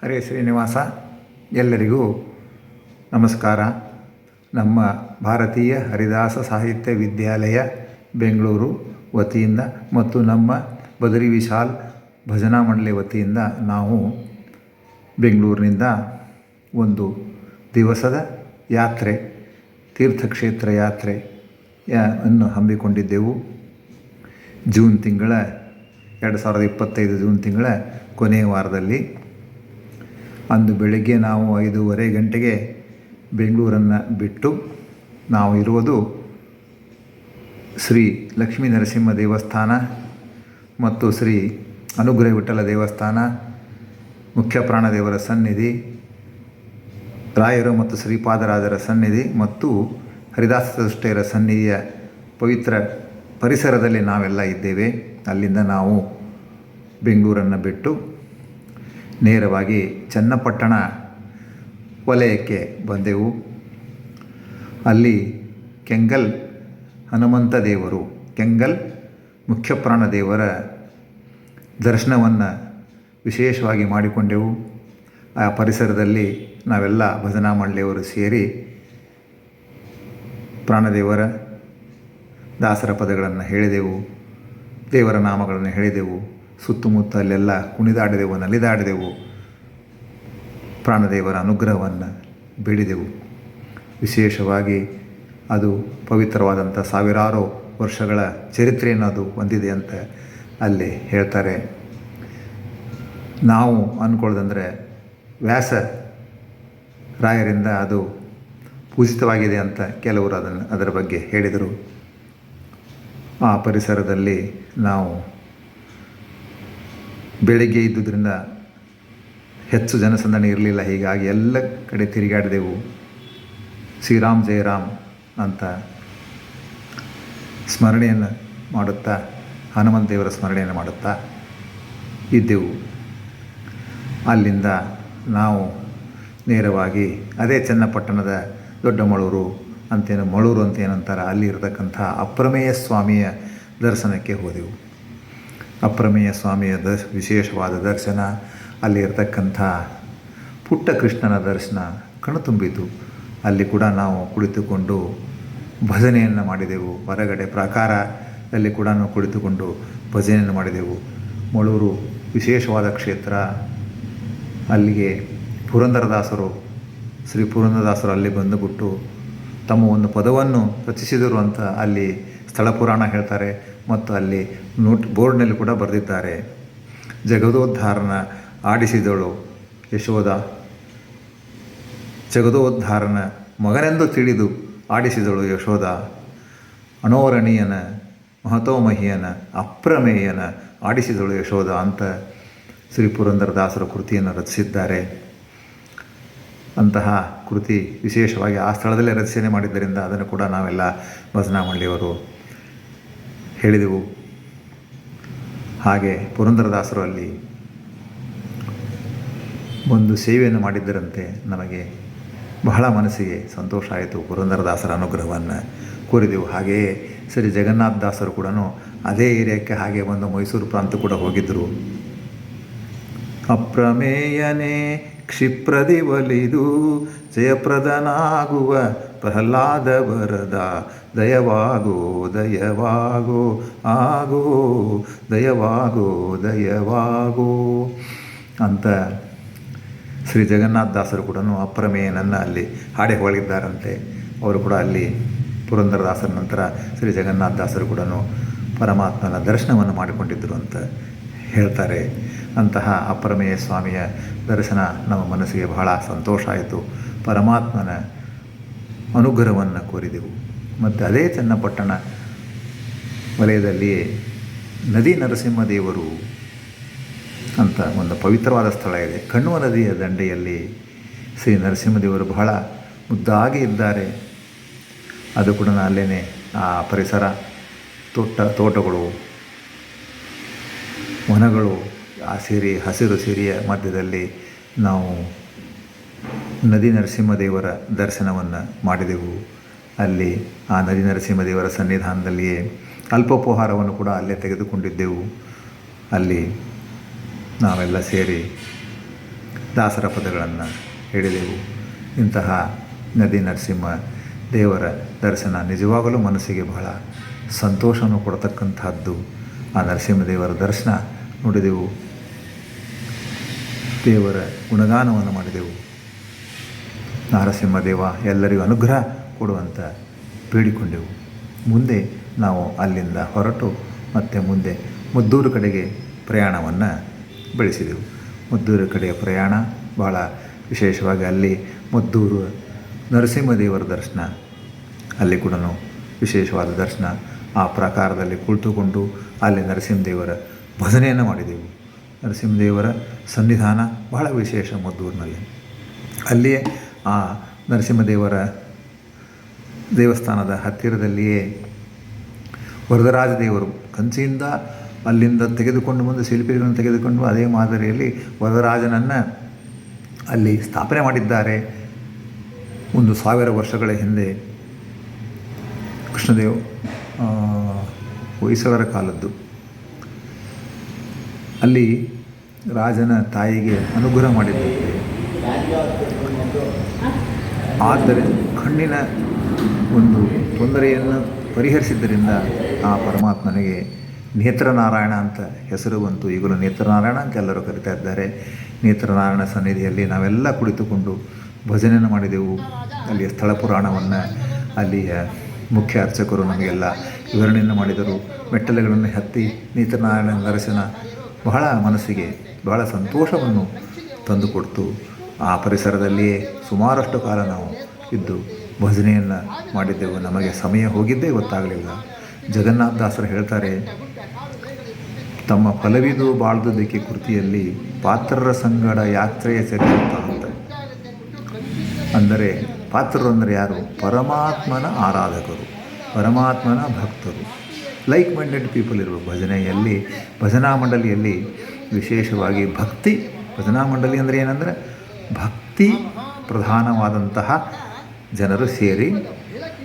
ಹರೇ ಶ್ರೀನಿವಾಸ, ಎಲ್ಲರಿಗೂ ನಮಸ್ಕಾರ. ನಮ್ಮ ಭಾರತೀಯ ಹರಿದಾಸ ಸಾಹಿತ್ಯ ವಿದ್ಯಾಲಯ, ಬೆಂಗಳೂರು ವತಿಯಿಂದ ಮತ್ತು ನಮ್ಮ ಬದರಿ ವಿಶಾಲ್ ಭಜನಾ ಮಂಡಳಿ ವತಿಯಿಂದ ನಾವು ಬೆಂಗಳೂರಿನಿಂದ ಒಂದು ದಿವಸದ ಯಾತ್ರೆ, ತೀರ್ಥಕ್ಷೇತ್ರ ಯಾತ್ರೆ ಅನ್ನು ಹಮ್ಮಿಕೊಂಡಿದ್ದೆವು. ಜೂನ್ ತಿಂಗಳ, ಎರಡು ಸಾವಿರದ ಇಪ್ಪತ್ತೈದು ಜೂನ್ ತಿಂಗಳ ಕೊನೆಯ ವಾರದಲ್ಲಿ ಅಂದು ಬೆಳಗ್ಗೆ ನಾವು ಐದೂವರೆ ಗಂಟೆಗೆ ಬೆಂಗಳೂರನ್ನು ಬಿಟ್ಟು ನಾವು ಇರುವುದು ಶ್ರೀ ಲಕ್ಷ್ಮೀ ನರಸಿಂಹ ದೇವಸ್ಥಾನ ಮತ್ತು ಶ್ರೀ ಅನುಗ್ರಹ ವಿಠಲ ದೇವಸ್ಥಾನ, ಮುಖ್ಯ ಪ್ರಾಣದೇವರ ಸನ್ನಿಧಿ, ರಾಯರು ಮತ್ತು ಶ್ರೀಪಾದರಾಜರ ಸನ್ನಿಧಿ ಮತ್ತು ಹರಿದಾಸ ಸೃಷ್ಟೆಯರ ಸನ್ನಿಧಿಯ ಪವಿತ್ರ ಪರಿಸರದಲ್ಲಿ ನಾವೆಲ್ಲ ಇದ್ದೇವೆ. ಅಲ್ಲಿಂದ ನಾವು ಬೆಂಗಳೂರನ್ನು ಬಿಟ್ಟು ನೇರವಾಗಿ ಚನ್ನಪಟ್ಟಣ ವಲಯಕ್ಕೆ ಬಂದೆವು. ಅಲ್ಲಿ ಕೆಂಗಲ್ ಹನುಮಂತ ದೇವರು ಕೆಂಗಲ್ ಮುಖ್ಯಪ್ರಾಣ ದೇವರ ದರ್ಶನವನ್ನು ವಿಶೇಷವಾಗಿ ಮಾಡಿಕೊಂಡೆವು. ಆ ಪರಿಸರದಲ್ಲಿ ನಾವೆಲ್ಲ ಭಜನಾ ಮಂಡಳಿಯವರು ಸೇರಿ ಪ್ರಾಣದೇವರ ದಾಸರ ಪದಗಳನ್ನು ಹೇಳಿದೆವು, ದೇವರ ನಾಮಗಳನ್ನು ಹೇಳಿದೆವು. ಸುತ್ತಮುತ್ತ ಅಲ್ಲೆಲ್ಲ ಕುಣಿದಾಡಿದೆವು, ನಲಿದಾಡಿದೆವು. ಪ್ರಾಣದೇವರ ಅನುಗ್ರಹವನ್ನು ಬೇಡಿದೆವು. ವಿಶೇಷವಾಗಿ ಅದು ಪವಿತ್ರವಾದಂಥ ಸಾವಿರಾರು ವರ್ಷಗಳ ಚರಿತ್ರೆಯನ್ನು ಅದು ಹೊಂದಿದೆ ಅಂತ ಅಲ್ಲಿ ಹೇಳ್ತಾರೆ. ನಾವು ಅಂದ್ಕೊಳ್ಳೋದಂದರೆ ವ್ಯಾಸ ರಾಯರಿಂದ ಅದು ಪೂಜಿತವಾಗಿದೆ ಅಂತ ಕೆಲವರು ಅದನ್ನು, ಅದರ ಬಗ್ಗೆ ಹೇಳಿದರು. ಆ ಪರಿಸರದಲ್ಲಿ ನಾವು ಬೆಳಿಗ್ಗೆ ಇದ್ದುದರಿಂದ ಹೆಚ್ಚು ಜನಸಂದಣಿ ಇರಲಿಲ್ಲ. ಹೀಗಾಗಿ ಎಲ್ಲ ಕಡೆ ತಿರುಗಾಡಿದೆವು. ಶ್ರೀರಾಮ್ ಜಯರಾಮ್ ಅಂತ ಸ್ಮರಣೆಯನ್ನು ಮಾಡುತ್ತಾ, ಹನುಮಂತ ದೇವರ ಸ್ಮರಣೆಯನ್ನು ಮಾಡುತ್ತಾ ಇದ್ದೆವು. ಅಲ್ಲಿಂದ ನಾವು ನೇರವಾಗಿ ಅದೇ ಚನ್ನಪಟ್ಟಣದ ದೊಡ್ಡ ಮಳೂರು ಅಂತೇನು ಮಳೂರು ಅಂತ ಏನಂತಾರೆ ಅಲ್ಲಿ ಇರತಕ್ಕಂಥ ಅಪ್ರಮೇಯ ಸ್ವಾಮಿಯ ದರ್ಶನಕ್ಕೆ ಹೋದೆವು. ಅಪ್ರಮೇಯ ಸ್ವಾಮಿಯ ದ ವಿಶೇಷವಾದ ದರ್ಶನ, ಅಲ್ಲಿ ಇರತಕ್ಕಂಥ ಪುಟ್ಟ ಕೃಷ್ಣನ ದರ್ಶನ ಕಣ್ತುಂಬಿತು ಅಲ್ಲಿ ಕೂಡ ನಾವು ಕುಳಿತುಕೊಂಡು ಭಜನೆಯನ್ನು ಮಾಡಿದೆವು. ಹೊರಗಡೆ ಪ್ರಾಕಾರದಲ್ಲಿ ಕೂಡ ನಾವು ಕುಳಿತುಕೊಂಡು ಭಜನೆಯನ್ನು ಮಾಡಿದೆವು. ಮಳೂರು ವಿಶೇಷವಾದ ಕ್ಷೇತ್ರ, ಅಲ್ಲಿಗೆ ಪುರಂದರದಾಸರು, ಶ್ರೀ ಪುರಂದರದಾಸರು ಅಲ್ಲಿ ಬಂದುಬಿಟ್ಟು ತಮ್ಮ ಒಂದು ಪದವನ್ನು ರಚಿಸಿದರು ಅಂತ ಅಲ್ಲಿ ಸ್ಥಳ ಪುರಾಣ ಹೇಳ್ತಾರೆ. ಮತ್ತು ಅಲ್ಲಿ ನೋಟ್ ಬೋರ್ಡ್ನಲ್ಲಿ ಕೂಡ ಬರೆದಿದ್ದಾರೆ. ಜಗದೋದ್ಧಾರನ ಆಡಿಸಿದಳು ಯಶೋಧ. ಜಗದೋದ್ಧಾರನ ಮಗನೆಂದು ತಿಳಿದು ಆಡಿಸಿದಳು ಯಶೋಧ. ಅಣೋರಣೀಯನ ಮಹತೋಮಹಿಯನ, ಅಪ್ರಮೇಯನ ಆಡಿಸಿದಳು ಯಶೋಧ ಅಂತ ಶ್ರೀ ಪುರಂದರದಾಸರ ಕೃತಿಯನ್ನು ರಚಿಸಿದ್ದಾರೆ. ಅಂತಹ ಕೃತಿ ವಿಶೇಷವಾಗಿ ಆ ಸ್ಥಳದಲ್ಲೇ ರಚನೆ ಮಾಡಿದ್ದರಿಂದ ಅದನ್ನು ಕೂಡ ನಾವೆಲ್ಲ ಭಜನಾ ಮಂಡಳಿಯವರು ಹೇಳಿದೆವು. ಹಾಗೆ ಪುರಂದರದಾಸರು ಅಲ್ಲಿ ಒಂದು ಸೇವೆಯನ್ನು ಮಾಡಿದ್ದರಂತೆ ನಮಗೆ ಬಹಳ ಮನಸ್ಸಿಗೆ ಸಂತೋಷ ಆಯಿತು. ಪುರಂದರದಾಸರ ಅನುಗ್ರಹವನ್ನು ಕೋರಿದೆವು. ಹಾಗೆಯೇ ಸರಿ ಜಗನ್ನಾಥ ದಾಸರು ಕೂಡ ಅದೇ ಏರಿಯಾಕ್ಕೆ ಹಾಗೆ ಒಂದು ಮೈಸೂರು ಪ್ರಾಂತ ಕೂಡ ಹೋಗಿದ್ದರು. ಅಪ್ರಮೇಯನೇ ಕ್ಷಿಪ್ರದಿ ಒಲಿದು ಜಯಪ್ರದನಾಗುವ ಪ್ರಹ್ಲಾದ ವರದ ದಯವಾಗೋ ದಯವಾಗೋ, ಆಗೋ, ದಯವಾಗೋ ದಯವಾಗೋ ಅಂತ ಶ್ರೀ ಜಗನ್ನಾಥ ದಾಸರು ಕೂಡ ಅಪ್ರಮೇಯನನ್ನು ಅಲ್ಲಿ ಹಾಡೆ ಹೊಗಳಿದ್ದಾರಂತೆ. ಅವರು ಕೂಡ ಅಲ್ಲಿ ಪುರಂದರದಾಸರ ನಂತರ ಶ್ರೀ ಜಗನ್ನಾಥ ದಾಸರು ಕೂಡ ಪರಮಾತ್ಮನ ದರ್ಶನವನ್ನು ಮಾಡಿಕೊಂಡಿದ್ದರು ಅಂತ ಹೇಳ್ತಾರೆ. ಅಂತಹ ಅಪ್ರಮೇಯ ಸ್ವಾಮಿಯ ದರ್ಶನ ನಮ್ಮ ಮನಸ್ಸಿಗೆ ಬಹಳ ಸಂತೋಷ ಆಯಿತು. ಪರಮಾತ್ಮನ ಅನುಗ್ರಹವನ್ನು ಕೋರಿದೆವು. ಮತ್ತು ಅದೇ ಚನ್ನಪಟ್ಟಣ ವಲಯದಲ್ಲಿಯೇ ನದಿ ನರಸಿಂಹದೇವರು ಅಂತ ಒಂದು ಪವಿತ್ರವಾದ ಸ್ಥಳ ಇದೆ. ಕಣ್ಣುವ ನದಿಯ ದಂಡೆಯಲ್ಲಿ ಶ್ರೀ ನರಸಿಂಹದೇವರು ಬಹಳ ಮುದ್ದಾಗಿ ಇದ್ದಾರೆ. ಅದು ಕೂಡ ಅಲ್ಲೇ ಆ ಪರಿಸರ, ತೋಟ, ತೋಟಗಳು, ವನಗಳು, ಆ ಸಿರಿ, ಹಸಿರು ಸಿರಿಯ ಮಧ್ಯದಲ್ಲಿ ನಾವು ನದಿ ನರಸಿಂಹದೇವರ ದರ್ಶನವನ್ನು ಮಾಡಿದೆವು. ಅಲ್ಲಿ ಆ ನದಿ ನರಸಿಂಹದೇವರ ಸನ್ನಿಧಾನದಲ್ಲಿಯೇ ಅಲ್ಪೋಪಹಾರವನ್ನು ಕೂಡ ಅಲ್ಲೇ ತೆಗೆದುಕೊಂಡಿದ್ದೆವು. ಅಲ್ಲಿ ನಾವೆಲ್ಲ ಸೇರಿ ದಾಸರ ಪದಗಳನ್ನು ಹೇಳಿದೆವು. ಇಂತಹ ನದಿ ನರಸಿಂಹ ದೇವರ ದರ್ಶನ ನಿಜವಾಗಲೂ ಮನಸ್ಸಿಗೆ ಬಹಳ ಸಂತೋಷವನ್ನು ಕೊಡತಕ್ಕಂತಹದ್ದು. ಆ ನರಸಿಂಹದೇವರ ದರ್ಶನ ನೋಡಿದೆವು. ದೇವರ ಗುಣಗಾನವನ್ನು ಮಾಡಿದೆವು. ನರಸಿಂಹದೇವ ಎಲ್ಲರಿಗೂ ಅನುಗ್ರಹ ಕೊಡುವಂತ ಬೇಡಿಕೊಂಡೆವು. ಮುಂದೆ ನಾವು ಅಲ್ಲಿಂದ ಹೊರಟು ಮತ್ತೆ ಮುಂದೆ ಮದ್ದೂರು ಕಡೆಗೆ ಪ್ರಯಾಣವನ್ನು ಬೆಳೆಸಿದೆವು. ಮದ್ದೂರು ಕಡೆಯ ಪ್ರಯಾಣ ಭಾಳ ವಿಶೇಷವಾಗಿ ಅಲ್ಲಿ ಮದ್ದೂರು ನರಸಿಂಹದೇವರ ದರ್ಶನ, ಅಲ್ಲಿ ಕೂಡ ವಿಶೇಷವಾದ ದರ್ಶನ. ಆ ಪ್ರಕಾರದಲ್ಲಿ ಕುಳಿತುಕೊಂಡು ಅಲ್ಲಿ ನರಸಿಂಹದೇವರ ಭಜನೆಯನ್ನು ಮಾಡಿದೆವು. ನರಸಿಂಹದೇವರ ಸನ್ನಿಧಾನ ಬಹಳ ವಿಶೇಷ ಮದ್ದೂರಿನಲ್ಲಿ. ಅಲ್ಲಿಯೇ ಆ ನರಸಿಂಹದೇವರ ದೇವಸ್ಥಾನದ ಹತ್ತಿರದಲ್ಲಿಯೇ ವರದರಾಜ ದೇವರು ಕಂಚಿಯಿಂದ ಅಲ್ಲಿಂದ ತೆಗೆದುಕೊಂಡು ಬಂದು ಶಿಲ್ಪಿಗಳನ್ನು ತೆಗೆದುಕೊಂಡು ಅದೇ ಮಾದರಿಯಲ್ಲಿ ವರದರಾಜನನ್ನು ಅಲ್ಲಿ ಸ್ಥಾಪನೆ ಮಾಡಿದ್ದಾರೆ. ಒಂದು ಸಾವಿರ ವರ್ಷಗಳ ಹಿಂದೆ ಕೃಷ್ಣದೇವ್ ಹೊಯ್ಸಳರ ಕಾಲದ್ದು. ಅಲ್ಲಿ ರಾಜನ ತಾಯಿಗೆ ಅನುಗ್ರಹ ಮಾಡಿದ್ದಂತೆ ಆದರೆ ಕಣ್ಣಿನ ಒಂದು ತೊಂದರೆಯನ್ನು ಪರಿಹರಿಸಿದ್ದರಿಂದ ಆ ಪರಮಾತ್ಮನಿಗೆ ನೇತ್ರನಾರಾಯಣ ಅಂತ ಹೆಸರು ಬಂತು. ಈಗಲೂ ನೇತ್ರನಾರಾಯಣ ಅಂತ ಎಲ್ಲರೂ ಕರಿತಾ ಇದ್ದಾರೆ. ನೇತ್ರನಾರಾಯಣ ಸನ್ನಿಧಿಯಲ್ಲಿ ನಾವೆಲ್ಲ ಕುಳಿತುಕೊಂಡು ಭಜನೆಯನ್ನು ಮಾಡಿದೆವು. ಅಲ್ಲಿಯ ಸ್ಥಳ ಪುರಾಣವನ್ನು, ಅಲ್ಲಿಯ ಮುಖ್ಯ ಅರ್ಚಕರು ನಮಗೆಲ್ಲ ವಿವರಣೆಯನ್ನು ಮಾಡಿದರು. ಮೆಟ್ಟಲುಗಳನ್ನು ಹತ್ತಿ ನೇತ್ರನಾರಾಯಣ ದರ್ಶನ ಬಹಳ ಮನಸ್ಸಿಗೆ ಬಹಳ ಸಂತೋಷವನ್ನು ತಂದುಕೊಡ್ತು. ಆ ಪರಿಸರದಲ್ಲಿಯೇ ಸುಮಾರಷ್ಟು ಕಾಲ ನಾವು ಇದ್ದು ಭಜನೆಯನ್ನು ಮಾಡಿದ್ದೆವು. ನಮಗೆ ಸಮಯ ಹೋಗಿದ್ದೇ ಗೊತ್ತಾಗಲಿಲ್ಲ. ಜಗನ್ನಾಥದಾಸರು ಹೇಳ್ತಾರೆ, ತಮ್ಮ ಫಲವಿದು ಬಾಳ್ದುದಕ್ಕೆ ಕೃತಿಯಲ್ಲಿ ಪಾತ್ರರ ಸಂಗಡ ಯಾತ್ರೆಯ ಚರಿತ ಅಂತ ಅಂದರೆ ಪಾತ್ರರು ಅಂದರೆ ಯಾರು? ಪರಮಾತ್ಮನ ಆರಾಧಕರು, ಪರಮಾತ್ಮನ ಭಕ್ತರು. ಲೈಕ್ ಮೈಂಡೆಡ್ ಪೀಪಲ್ ಇರುವ ಭಜನೆಯಲ್ಲಿ, ಭಜನಾ ಮಂಡಳಿಯಲ್ಲಿ ವಿಶೇಷವಾಗಿ ಭಕ್ತಿ, ಭಜನಾ ಮಂಡಳಿ ಅಂದರೆ ಏನಂದರೆ ಭಕ್ತಿ ಪ್ರಧಾನವಾದಂತಹ ಜನರು ಸೇರಿ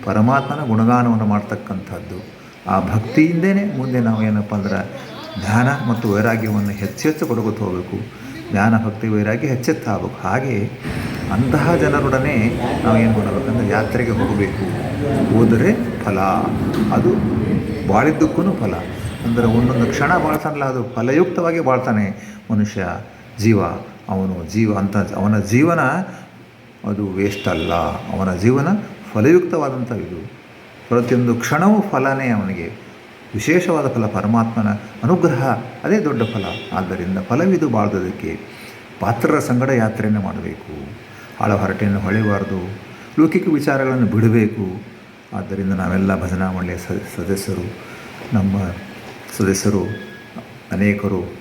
ಪರಮಾತ್ಮನ ಗುಣಗಾನವನ್ನು ಮಾಡ್ತಕ್ಕಂಥದ್ದು. ಆ ಭಕ್ತಿಯಿಂದನೇ ಮುಂದೆ ನಾವು ಏನಪ್ಪ ಅಂದ್ರೆ ಧ್ಯಾನ ಮತ್ತು ವೈರಾಗ್ಯವನ್ನು ಹೆಚ್ಚು ಹೆಚ್ಚು ಕೊಡಗುತ್ತಾ ಹೋಗಬೇಕು. ಜ್ಞಾನ, ಭಕ್ತಿ, ವೈರಾಗ್ಯ ಹೆಚ್ಚೆತ್ತಾಗಬೇಕು ಹಾಗೆ ಅಂತಹ ಜನರೊಡನೆ ನಾವು ಏನು ಮಾಡಬೇಕಂದ್ರೆ ಯಾತ್ರೆಗೆ ಹೋಗಬೇಕು. ಹೋದರೆ ಫಲ. ಅದು ಬಾಳಿದ್ದಕ್ಕೂ ಫಲ. ಅಂದರೆ ಒಂದೊಂದು ಕ್ಷಣ ಬಾಳ್ತಾನಲ್ಲ, ಅದು ಫಲಯುಕ್ತವಾಗಿ ಬಾಳ್ತಾನೆ ಮನುಷ್ಯ, ಜೀವ. ಅವನು ಜೀವ, ಅಂತ ಅವನ ಜೀವನ ಅದು ವೇಸ್ಟ್ ಅಲ್ಲ. ಅವನ ಜೀವನ ಫಲಯುಕ್ತವಾದಂಥ ಇದು. ಪ್ರತಿಯೊಂದು ಕ್ಷಣವೂ ಫಲನೇ ಅವನಿಗೆ. ವಿಶೇಷವಾದ ಫಲ, ಪರಮಾತ್ಮನ ಅನುಗ್ರಹ, ಅದೇ ದೊಡ್ಡ ಫಲ. ಆದ್ದರಿಂದ ಫಲವಿದು ಬಾಳ್ದದಕ್ಕೆ ಪಾತ್ರರ ಸಂಗಡ ಯಾತ್ರೆಯನ್ನು ಮಾಡಬೇಕು. ಆಳ ಹರಟೆಯನ್ನು ಹೊಳೆಯಬಾರ್ದು ಲೌಕಿಕ ವಿಚಾರಗಳನ್ನು ಬಿಡಬೇಕು. ಆದ್ದರಿಂದ ನಾವೆಲ್ಲ ಭಜನಾ ಮಂಡಳಿಯ ಸದಸ್ಯರು, ನಮ್ಮ ಸದಸ್ಯರು, ಅನೇಕರು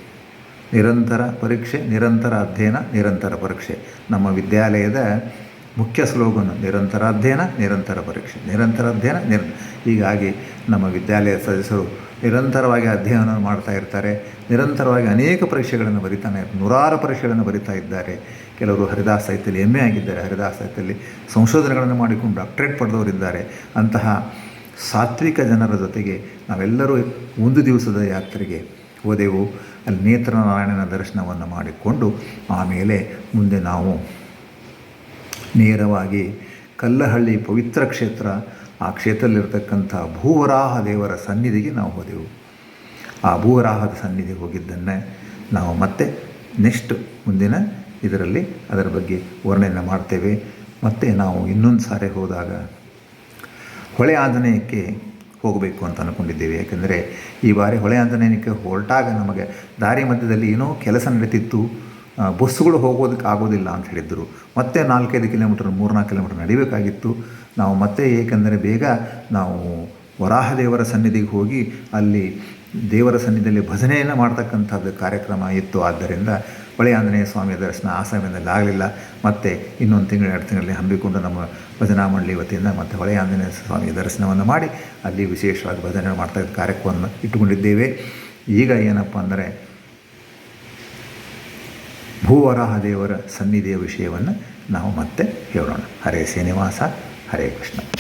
ನಿರಂತರ ಪರೀಕ್ಷೆ, ನಿರಂತರ ಅಧ್ಯಯನ, ನಿರಂತರ ಪರೀಕ್ಷೆ. ನಮ್ಮ ವಿದ್ಯಾಲಯದ ಮುಖ್ಯ ಸ್ಲೋಗನ್, ನಿರಂತರ ಅಧ್ಯಯನ, ನಿರಂತರ ಪರೀಕ್ಷೆ. ನಿರಂತರ ಅಧ್ಯಯನ, ನಿರ, ಹೀಗಾಗಿ ನಮ್ಮ ವಿದ್ಯಾಲಯದ ಸದಸ್ಯರು ನಿರಂತರವಾಗಿ ಅಧ್ಯಯನ ಮಾಡ್ತಾ ಇರ್ತಾರೆ. ನಿರಂತರವಾಗಿ ಅನೇಕ ಪರೀಕ್ಷೆಗಳನ್ನು ಬರಿತಾನೆ, ನೂರಾರು ಪರೀಕ್ಷೆಗಳನ್ನು ಬರಿತಾ ಇದ್ದಾರೆ. ಕೆಲವರು ಹರಿದಾಸ ಸಾಹಿತ್ಯದಲ್ಲಿ ಎಮ್ಮೆ ಆಗಿದ್ದಾರೆ. ಹರಿದಾಸ್ ಸಾಹಿತ್ಯದಲ್ಲಿ ಸಂಶೋಧನೆಗಳನ್ನು ಮಾಡಿಕೊಂಡು ಡಾಕ್ಟ್ರೇಟ್ ಪಡೆದವರಿದ್ದಾರೆ. ಅಂತಹ ಸಾತ್ವಿಕ ಜನರ ಜೊತೆಗೆ ನಾವೆಲ್ಲರೂ ಒಂದು ದಿವಸದ ಯಾತ್ರೆಗೆ ಹೋದೆವು ಅಲ್ಲಿ ನೇತ್ರನಾರಾಯಣನ ದರ್ಶನವನ್ನು ಮಾಡಿಕೊಂಡು ಆಮೇಲೆ ಮುಂದೆ ನಾವು ನೇರವಾಗಿ ಕಲ್ಲಹಳ್ಳಿ ಪವಿತ್ರ ಕ್ಷೇತ್ರ, ಆ ಕ್ಷೇತ್ರದಲ್ಲಿರತಕ್ಕಂಥ ಭೂವರಾಹ ದೇವರ ಸನ್ನಿಧಿಗೆ ನಾವು ಹೋದೆವು. ಆ ಭೂವರಾಹದ ಸನ್ನಿಧಿಗೆ ಹೋಗಿದ್ದನ್ನೇ ನಾವು ಮತ್ತೆ ನೆಕ್ಸ್ಟ್ ಮುಂದಿನ ಇದರಲ್ಲಿ ಅದರ ಬಗ್ಗೆ ವರ್ಣನೆ ಮಾಡ್ತೇವೆ. ಮತ್ತು ನಾವು ಇನ್ನೊಂದು ಸಾರಿ ಹೋದಾಗ ಹೊಳೆ ಆಂಜನೇಯಕ್ಕೆ ಹೋಗಬೇಕು ಅಂತ ಅಂದ್ಕೊಂಡಿದ್ದೇವೆ ಯಾಕೆಂದರೆ ಈ ಬಾರಿ ಹೊಳೆ ಆಂಜನೇಯಕ್ಕೆ ಹೊರಟಾಗ ನಮಗೆ ದಾರಿ ಮಧ್ಯದಲ್ಲಿ ಏನೋ ಕೆಲಸ ನಡೀತಿತ್ತು. ಬಸ್ಸುಗಳು ಹೋಗೋದಕ್ಕೆ ಆಗೋದಿಲ್ಲ ಅಂತ ಹೇಳಿದ್ದರು ಮತ್ತೆ ನಾಲ್ಕೈದು ಕಿಲೋಮೀಟರ್, ಮೂರ್ನಾಲ್ಕು ಕಿಲೋಮೀಟರ್ ನಡಿಬೇಕಾಗಿತ್ತು. ನಾವು ಮತ್ತೆ ಏಕೆಂದರೆ ಬೇಗ ನಾವು ವರಾಹ ದೇವರ ಸನ್ನಿಧಿಗೆ ಹೋಗಿ ಅಲ್ಲಿ ದೇವರ ಸನ್ನಿಧಿಯಲ್ಲಿ ಭಜನೆಯನ್ನು ಮಾಡ್ತಕ್ಕಂಥದ್ದು ಕಾರ್ಯಕ್ರಮ ಇತ್ತು. ಆದ್ದರಿಂದ ಹೊಳೆ ಆಂಜನೇಯ ಸ್ವಾಮಿಯ ದರ್ಶನ ಆ ಸಮಯದಲ್ಲಿ ಆಗಲಿಲ್ಲ. ಮತ್ತು ಇನ್ನೊಂದು ತಿಂಗಳು, ಎರಡು ತಿಂಗಳಲ್ಲಿ ಹಮ್ಮಿಕೊಂಡು ನಮ್ಮ ಭಜನಾ ಮಂಡಳಿ ವತಿಯಿಂದ ಮತ್ತು ಹೊಳೆ ಆಂಜನೇಯ ಸ್ವಾಮಿಯ ದರ್ಶನವನ್ನು ಮಾಡಿ ಅಲ್ಲಿ ವಿಶೇಷವಾಗಿ ಭಜನೆ ಮಾಡ್ತಾ ಇದ್ದ ಕಾರ್ಯಕ್ರಮವನ್ನು ಇಟ್ಟುಕೊಂಡಿದ್ದೇವೆ. ಈಗ ಏನಪ್ಪ ಅಂದರೆ ಭೂವರಾಹ ದೇವರ ಸನ್ನಿಧಿಯ ವಿಷಯವನ್ನು ನಾವು ಮತ್ತೆ ಹೇಳೋಣ. ಹರೇ ಶ್ರೀನಿವಾಸ, ಹರೇ ಕೃಷ್ಣ.